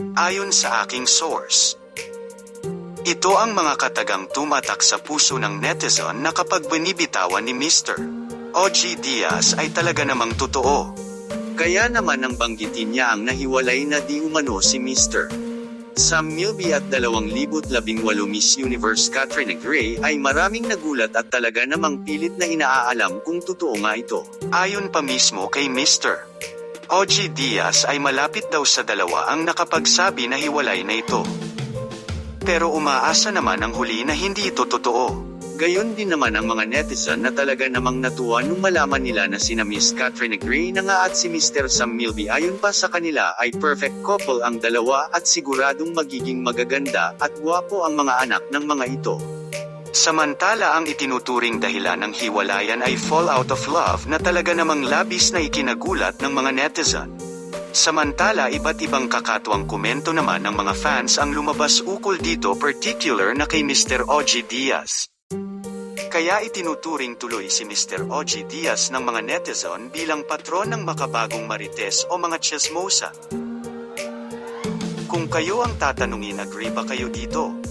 Ayon sa aking source. Ito ang mga katagang tumatak sa puso ng netizen na kapag binibitawan ni Mr. OG Diaz ay talaga namang totoo. Kaya naman ang banggitin niya ang nahiwalay na di umano si Mr. Sam Milby at 2018 Miss Universe Katrina Gray ay maraming nagulat at talaga namang pilit na inaalam kung totoo nga ito. Ayon pa mismo kay Mr. OG Diaz ay malapit daw sa dalawa ang nakapagsabi na hiwalay na ito. Pero umaasa naman ang huli na hindi ito totoo. Gayon din naman ang mga netizen na talaga namang natuwa nung malaman nila na sina Miss Katrina Gray na nga at si Mr. Sam Milby ayon pa sa kanila ay perfect couple ang dalawa at siguradong magiging magaganda at gwapo ang mga anak ng mga ito. Samantala ang itinuturing dahilan ng hiwalayan ay fall out of love na talaga namang labis na ikinagulat ng mga netizen. Samantala iba't ibang kakatuwang komento naman ng mga fans ang lumabas ukol dito particular na kay Mr. OG Diaz. Kaya itinuturing tuloy si Mr. OG Diaz ng mga netizen bilang patron ng makabagong marites o mga chismosa. Kung kayo ang tatanungin agree ba kayo dito?